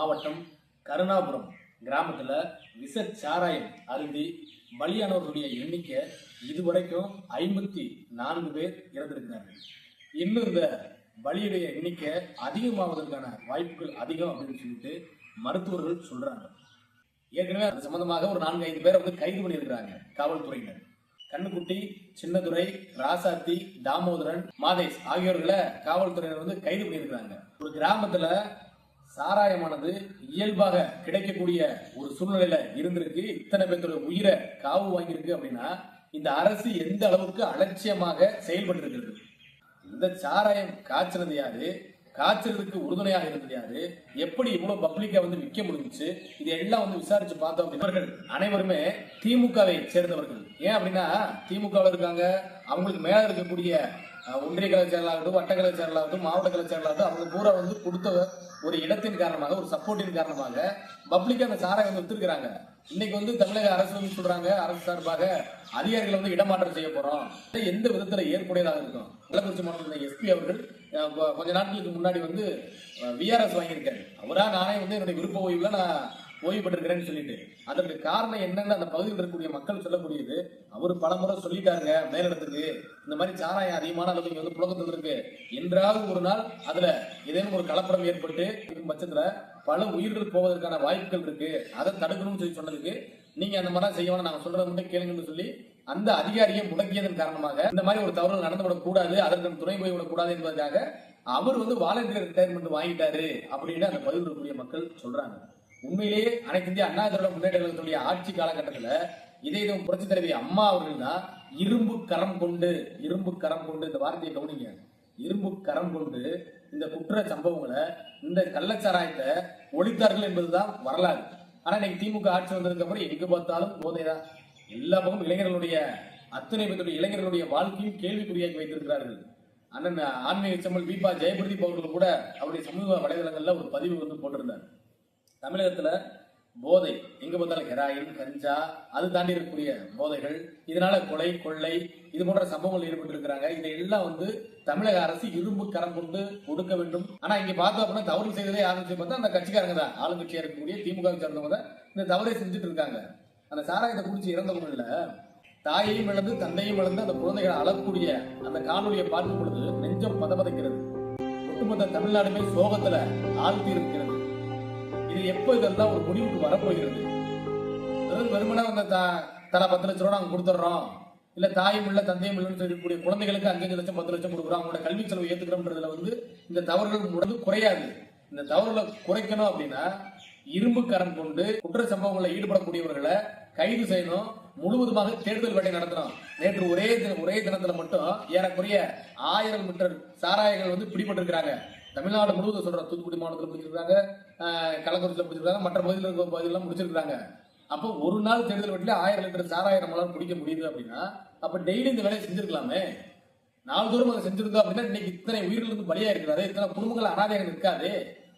மாவட்டம் கருணாபுரம் கிராமத்தில் விச சாராயம் அருந்தி பலியானவர்களுடைய எண்ணிக்கை இதுவரைக்கும் ஐம்பத்தி நான்கு பேர் இறந்திருக்கிறார்கள். இன்னும் இந்த பலியுடைய எண்ணிக்கை அதிகமாவதற்கான வாய்ப்புகள் அதிகம் அப்படின்னு சொல்லிட்டு மருத்துவர்கள் சொல்றாங்க. ஏற்கனவே அது சம்பந்தமாக ஒரு நான்கு ஐந்து பேரை வந்து கைது பண்ணியிருக்கிறாங்க காவல்துறையினர். கண்ணுக்குட்டி சின்னதுரை ராசாத்தி தாமோதரன் மாதேஷ் ஆகியோர்களை காவல்துறையினர் வந்து கைது பண்ணியிருக்கிறாங்க. ஒரு கிராமத்துல சாராயமானது இயல்பாக கிடைக்கக்கூடிய ஒரு சூழ்நிலையில இருந்திருக்கு. இத்தனை பேர்த்தோட உயிரை காவு வாங்கியிருக்கு அப்படின்னா இந்த அரசு எந்த அளவுக்கு அலட்சியமாக செயல்பட்டு இருக்கிறது இந்த சாராயம் காய்ச்சினது யாரு? காய்ச்சறதுக்கு உறுதுணையாக இருந்தது யாரு? எப்படி இவ்வளவு பப்ளிக்கா வந்து விற்க முடிஞ்சுச்சு? இது எல்லாம் வந்து விசாரிச்சு பார்த்தோம் இவர்கள் அனைவருமே திமுகவை சேர்ந்தவர்கள். ஏன் அப்படின்னா திமுகவில் இருக்காங்க. அவங்களுக்கு மேல இருக்கக்கூடிய ஒன்றிய கலை வட்ட கலை மாவட்ட கலை அவங்க பூரா வந்து கொடுத்த ஒரு இடத்தின் காரணமாக ஒரு சப்போர்ட்டின் காரணமாக பப்ளிக்கா அந்த சாராயம் வந்து இன்னைக்கு வந்து தமிழக அரசு வந்து சொல்றாங்க அரசு சார்பாக அதிகாரிகளை வந்து இடமாற்றம் செய்ய போறோம். எந்த விதத்துல ஏற்புடையதாக இருக்கும்? கள்ளக்குறிச்சி மாவட்டத்தில் எஸ்பி அவர்கள் கொஞ்ச நாட்களுக்கு முன்னாடி வந்து விஆர்எஸ் வாங்கியிருக்காரு. அவரா நானே வந்து என்னுடைய விருப்ப ஓய்வுல நான் ஓய்வு பெற்றிருக்கிறேன்னு சொல்லிட்டு. அதற்கு காரணம் என்னன்னு அந்த பகுதியில் இருக்கக்கூடிய மக்கள் சொல்லக்கூடியது அவர் பலமுறை சொல்லிட்டாருங்க மேலிடத்துக்கு. இந்த மாதிரி சாராயம் அதிகமான அளவு இங்க வந்து புழக்கத்தில் இருக்கு. என்றாவது ஒரு நாள் அதுல ஏதேனும் ஒரு கலப்படம் ஏற்பட்டு இருக்கும் பட்சத்துல பல உயிர்கள் போவதற்கான வாய்ப்புகள் இருக்கு. அதை தடுக்கணும்னு சொல்லி சொன்னதுக்கு நீங்க அந்த மாதிரி செய்ய வேணாம் நாங்க சொல்றதை மட்டும் கேளுங்கன்னு சொல்லி அந்த அதிகாரியை முடக்கியதன் காரணமாக இந்த மாதிரி ஒரு தவறு நடந்துவிடக் கூடாது அதற்கு துணை போய்விடக் கூடாது என்பதற்காக அவர் வந்து வாலண்டியர் ரிட்டையர்மெண்ட் வாங்கிட்டாரு அப்படின்னு அந்த பதிவு இருக்கக்கூடிய மக்கள் சொல்றாங்க. உண்மையிலேயே அனைத்து இந்திய அண்ணா திராவிட முன்னேற்ற கழகத்துடைய ஆட்சி காலகட்டத்தில் இதே இது புரட்சி தலைவி அம்மா அவர்கள் தான் இரும்பு கரம் கொண்டு இரும்பு கரம் கொண்டு இந்த வார்த்தையை கவனிங்க. இரும்பு கரம் கொண்டு இந்த குற்ற சம்பவங்களை இந்த கள்ளச்சாராயத்தை ஒழித்தார்கள் என்பதுதான் வரலாறு. ஆனா இன்னைக்கு திமுக ஆட்சி வந்ததுக்கு அப்புறம் எங்க பார்த்தாலும் போதைதான் எல்லா பக்கமும் இளைஞர்களுடைய அத்தனை பேருடைய இளைஞர்களுடைய வாழ்க்கையும் கேள்விக்குறியாக்கி வைத்திருக்கிறார்கள். அண்ணன் ஆன்மீக செம்மல் தீபா ஜெயபிரதீப் அவர்கள் கூட அவருடைய சமூக வலைதளங்கள்ல ஒரு பதிவு வந்து போட்டிருந்தார். தமிழகத்துல போதை எங்க பார்த்தாலும் ஹெராயின் கஞ்சா அது தாண்டி இருக்கக்கூடிய போதைகள் இதனால கொலை கொள்ளை இது போன்ற சம்பவங்கள் ஈடுபட்டிருக்கிறாங்க இதையெல்லாம் வந்து தமிழக அரசு இரும்பு கரம் கொண்டு ஒடுக்க வேண்டும். ஆனா இங்க பார்த்தோம் அப்படின்னா தவறு செய்ததே ஆரம்பிச்சு பார்த்தா அந்த கட்சிக்காரங்க தான். ஆளுங்கட்சியா இருக்கக்கூடிய திமுக சேர்ந்தவங்க தான் இந்த தவறை செஞ்சுட்டு இருக்காங்க. அந்த சாராயத்தை குடிச்சு இறந்தவங்க இல்ல தாயையும் இழந்து தந்தையும் இழந்து அந்த குழந்தைகளை அளக்கக்கூடிய அந்த காணொலியை பார்க்கும் பொழுது நெஞ்சம் பதபதைக்கிறது. ஒட்டுமொத்த தமிழ்நாடுமே சோகத்துல ஆழ்த்தி இருக்கிறது. இது எப்போ இதெல்லாம் ஒரு முடிவுக்கு வரப்போகிறது? அதாவது வெறுமனே அந்த த- தலா பத்து லட்ச ரூபா நாங்கள் கொடுத்துட்றோம். இல்ல தாயும் இல்ல தந்தையும் இல்லைன்னு சொல்லக்கூடிய குழந்தைகளுக்கு அஞ்சஞ்சு லட்சம் பத்து லட்சம் கொடுக்குறோம். அவங்களோட கல்வி செலவு ஏத்துக்கிறோம்ன்றதுல வந்து இந்த தவறுகள் வந்து குறையாது. இந்த தவறுகளை குறைக்கணும் அப்படின்னா இரும்பு கரம் கொண்டு குற்ற சம்பவங்களில் ஈடுபடக்கூடியவர்களை கைது செய்யணும். முழுவதுமாக தேடுதல் வேட்டை நடத்தணும். நேற்று ஒரே தினம் ஒரே தினத்துல மட்டும் ஏறக்குறைய ஆயிரம் மீட்டர் சாராயங்கள் வந்து பிடிபட்டிருக்கிறாங்க. தமிழ்நாடு முழுவதும் சொல்றோம் தூத்துக்குடி மாவட்டத்தில் பிடிச்சிருக்காங்க கள்ளக்குறிச்சியில் பிடிச்சிருக்காங்க மற்ற பகுதியில் இருக்கிற பகுதியெல்லாம் முடிச்சிருக்காங்க அப்போ ஒரு நாள் தேர்தல் வெட்டில ஆயிரம் லிட்டர் சாராயிரம் நம்மளால குடிக்க முடியுது அப்படின்னா அப்ப டெய்லி இந்த வேலையை செஞ்சிருக்கலாமே? நாள்தோறும் அதை செஞ்சிருந்தோம் அப்படின்னா இன்னைக்கு இத்தனை உயிர்களுக்கு பலியாக பலியா இருக்கிறாரு இத்தனை குடும்பங்கள் அனாதையாக இருக்காது.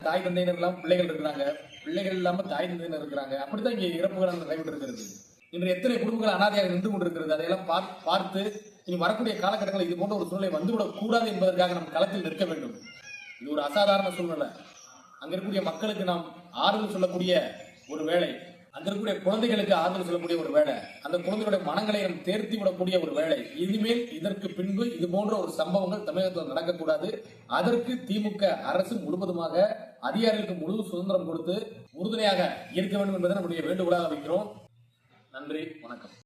தாய் தந்தையினர் எல்லாம் பிள்ளைகள் இருக்கிறாங்க பிள்ளைகள் இல்லாம தாய் தந்தையினர் இருக்கிறாங்க. அப்படித்தான் இங்க இறப்புகள் அந்த கைவிட்டு இருக்கிறது. இன்று எத்தனை குடும்பங்கள் அனாதையாக நின்று கொண்டிருக்கிறது அதையெல்லாம் பார்த்து இனி வரக்கூடிய காலகட்டங்களில் இது போன்ற ஒரு சூழ்நிலை வந்துவிடக் கூடாது என்பதற்காக நம் களத்தில் நிற்க வேண்டும். இது ஒரு அசாதாரண சூழ்நிலை. அங்க இருக்கக்கூடிய மக்களுக்கு நாம் ஆறுதல் சொல்லக்கூடிய ஒரு வேலை. அங்க இருக்கக்கூடிய குழந்தைகளுக்கு ஆறுதல் சொல்லக்கூடிய ஒரு வேலை. அந்த குழந்தைகளுடைய மனங்களை நாம் தேர்த்தி விடக்கூடிய ஒரு வேலை. இனிமேல் இதற்கு பின்பு இது போன்ற ஒரு சம்பவங்கள் தமிழகத்தில் நடக்கக்கூடாது. அதற்கு திமுக அரசு முழுவதுமாக அதிகாரிகளுக்கு முழு சுதந்திரம் கொடுத்து உறுதுணையாக இருக்க வேண்டும் என்பதை நம்முடைய வேண்டுகோளாக வைக்கிறோம். நன்றி. வணக்கம்.